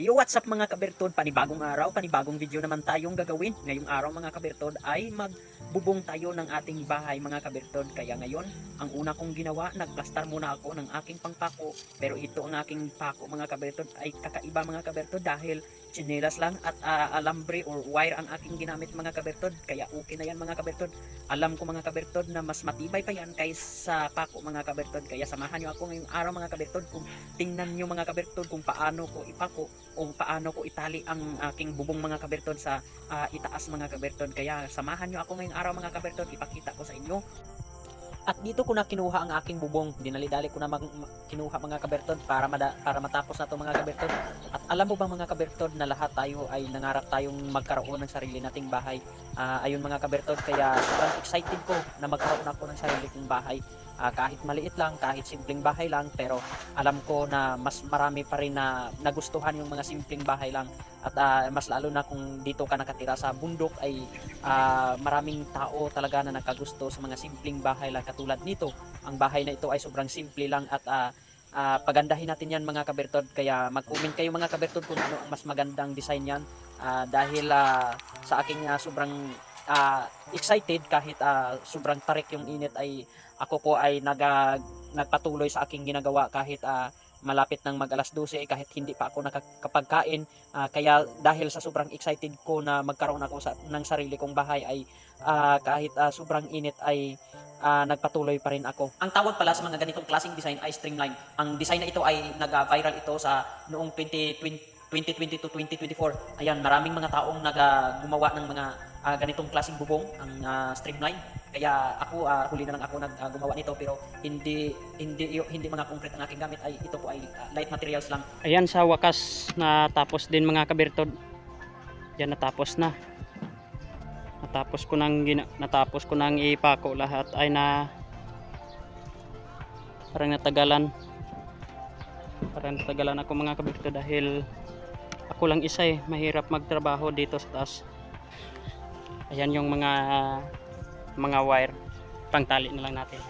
Yo, what's up mga kabertod? Panibagong araw, panibagong video naman tayong gagawin. Ngayong araw mga kabertod ay magbubong tayo ng ating bahay mga kabertod. Kaya ngayon, ang una kong ginawa, nagplastar muna ako ng aking pangpako. Pero ito ang aking pako mga kabertod ay kakaiba mga kabertod dahil chinelas lang at ah, alambre or wire ang aking ginamit mga kabertod. Kaya okay na yan mga kabertod. Alam ko mga kabertod na mas matibay pa yan kaysa pako mga kabertod. Kaya samahan nyo ako ngayong araw mga kabertod kung tingnan nyo mga kabertod kung paano ko ipako o paano ko itali ang aking bubong mga kabertod sa ah, itaas mga kabertod. Kaya samahan nyo ako ngayong araw mga kabertod, ipakita ko sa inyo. At dito ko na kinuha ang aking bubong. Dinali-dali ko na kinuha mga kabertod para, para matapos na to mga kabertod. At alam mo ba mga kabertod na lahat tayo ay nangarap tayong magkaroon ng sarili nating bahay. Ah, ayun mga kabertod, kaya sobrang excited ko na magkaroon ako ng sarili kong bahay. Ah, kahit maliit lang, kahit simpleng bahay lang, pero alam ko na mas marami pa rin na nagustuhan yung mga simpleng bahay lang at ah, mas lalo na kung dito ka nakatira sa bundok ay ah, maraming tao talaga na nakagusto sa mga simpleng bahay lang katulad nito ang bahay na ito ay sobrang simple lang at ah, ah, pagandahin natin yan mga kabertod. Kaya mag-comment kayo mga kabertod kung ano ang mas magandang design yan. Ah, dahil ah, sa aking ah, sobrang ah, excited kahit ah, sobrang tarik yung init ay ako po ay naga, nagpatuloy sa aking ginagawa kahit ah, malapit ng mag alas 12 kahit hindi pa ako nakakapagkain Ah, kaya dahil sa sobrang excited ko na magkaroon ako sa, ng sarili kong bahay ay ah, kahit ah, sobrang init ay ah, nagpatuloy pa rin ako. Ang tawag pala sa mga ganitong klaseng design ay streamline. Ang design na ito ay nag-viral ito sa noong 2020 2020 to 2024. Ayan, maraming mga taong nag ah, gumawa ng mga ah, ganitong klaseng bubong, ang ah, streamline. Kaya ako ah, huli na lang ako nag ah, gumawa nito pero hindi hindi hindi mga concrete ang aking gamit ay ito po ay ah, light materials lang. Ayan sa wakas natapos din mga kabirtod. Yan natapos na. Natapos ko nang natapos ko nang ipako lahat ay na parang natagalan. Parang natagalan ako mga kabirtod dahil ako lang isa eh mahirap magtrabaho dito sa taas. Ayan yung mga mga wire pangtali na lang natin.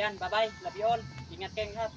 Ayan, bye-bye. Love you all. Ingat kayong lahat.